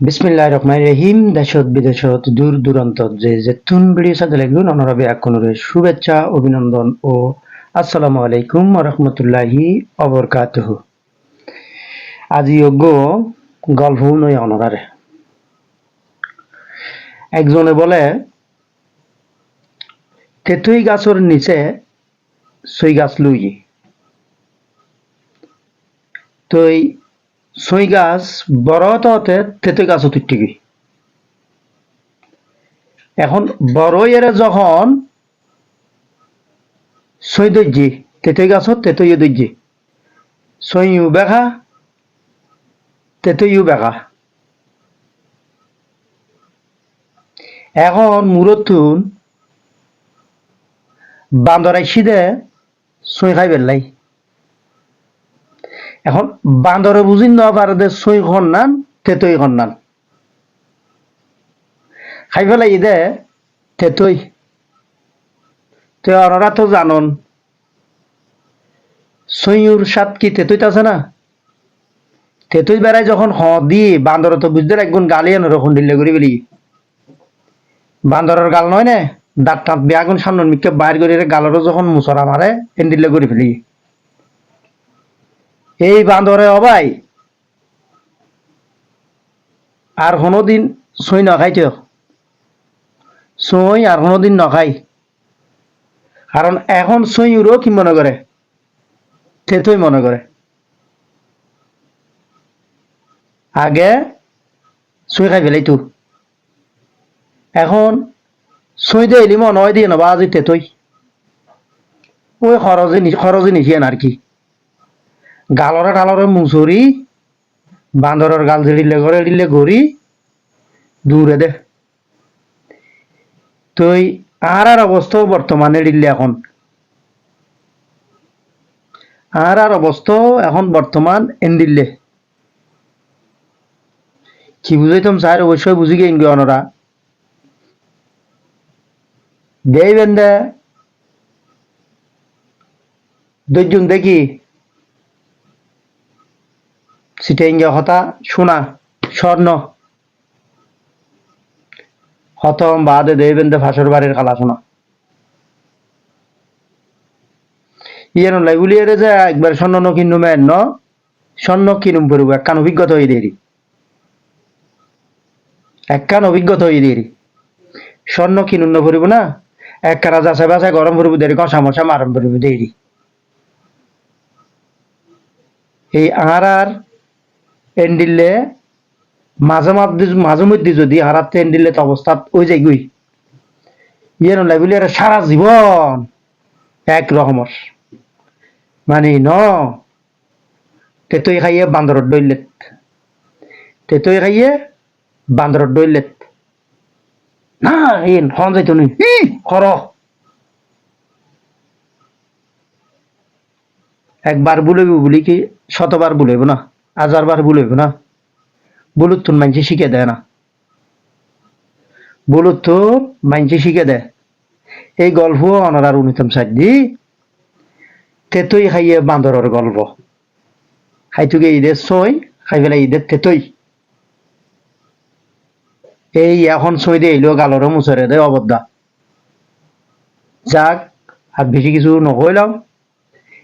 বিসমিল্লাহ রহমান রহিম। দেশত, বিদেশত, দূর দূরান্ত যে যেতুন ভিডিও সাথে লাগবেন অনারবে একনুরে শুভেচ্ছা, অভিনন্দন ও আসসালামু আলাইকুম রহমতুল্লাহি অবরকাতহ আজি অজ্ঞ গল্প নয় অনরারে একজনে বলে তেতুই গাছর নিচে সই গাছ লুই তো সই গাছ বড় হতে তেতুই গাছ তুটতে গই এখন বড় এরে যখন সই দর্জি তেতুই গাছত তেতুই দর্জি সই ইউ বেখা তেতুইও বেখা এখন মূরতুন বান্দরাই সিদে সই খাই বেললাই। এখন বান্দরে বুঝি ন পারে দে সই খন্নান তেতই খন্নান খাই ফেলাই দে তেতই তে অনরা তো জানন সইউর সাত কি তেতইত আছে না? তেতই বেড়াই যখন হ, দি, বান্দর তো বুঝতে একগুণ গালি আনো রখন দিলে করি বলি। বান্দরের গাল নয় নে, দাঁত টাঁত বেয়াগুন সামনে মিকে বাইর করে গালরও যখন মুসরা মারে এন্ডিলে করে ফেলি। এই বান্দরে অবাই আর কোনোদিন সই নখাই তো সই আর কোনোদিন নখাই। কারণ এখন সই উড়ো কি মনে করে তেতই মনে করে আগে সই খাই ফেলাই তো। এখন সই দিয়ে এলি মনে হয় দিয়ে নবা আজি তেতই ওই খরচে খরচে নিছিয়েন আর কি। গালরে টালরে মুসুরি বান্দরের গাল দিলে করে দিলে গড়ি দূরে দে। তুই আর আর অবস্থাও বর্তমানে দিলে এখন। আর আর অবস্থাও এখন বর্তমান দিলে কি বুঝাইতাম স্যার? অবশ্যই বুঝি গেইন গে অনরা। দেই বেন্দে। দুজন দেখি। সিটেঙ্গে হতা সোনা, স্বর্ণ। হতম বাদে দেবেন্দে ফাঁসর বাড়ির খালা শোনা ইয়ে নলাই উলিয়ে রে যে একবার স্বর্ণ ন কিনু মেন ন, স্বর্ণ কিনুম পড়ব একখান অভিজ্ঞতা হয়ে দেরি একখান অভিজ্ঞতা হয়ে দেরি স্বর্ণ কিনুন পড়ব না এক কারা যাচাই বাছাই গরম পড়ব দেরি কষা মশা মারম পড়ব দেরি। এই আর আর এন্ডিলে মাঝে মধ্যে মাঝে মধ্যে যদি হারাতে এন্ডিলে তো অবস্থা ওই যাই গুই। ইয়ে নলাই বলি সারা জীবন এক রকমের মানে ন, তেতই খাইয়ে বান্দরত দইলেত তেতই খাইয়ে বান্দরত দইলেত না, এই হন যাইতো নি। কর একবার বলবি বলি কি, শতবার বলব না। হাজারবার বলব না। বলুত তোর মানসি শিখে দেয় না। বলুত তো মানসি শিখে দেয়। এই গল্প অনারার উনিতম সাইড দি তেতই খাইয়ে বান্দরের গল্প। খাইতুকে ঈদের সই খাই পেলাই ঈদের তেতই। এই এখন সই দিয়ে এলো গালরে মুছরে দে, অবদ্ধা। যাক, আর বেশি কিছু নকইলাম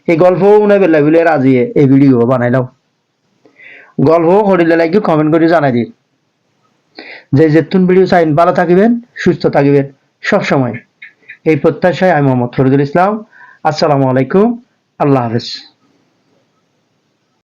এই গল্পও মনে বেলা বলে রাজিয়ে এই ভিডিও বানাইলাম। গল্প করিলে লাইকে কমেন্ট করে জানাই দিন। যে যেতুন ভিডিও চাইন ভালো থাকিবেন, সুস্থ থাকিবেন, সবসময়। এই প্রত্যাশায় আমি মোহাম্মদ ফরিদুল ইসলাম। আসসালামু আলাইকুম, আল্লাহ হাফেজ।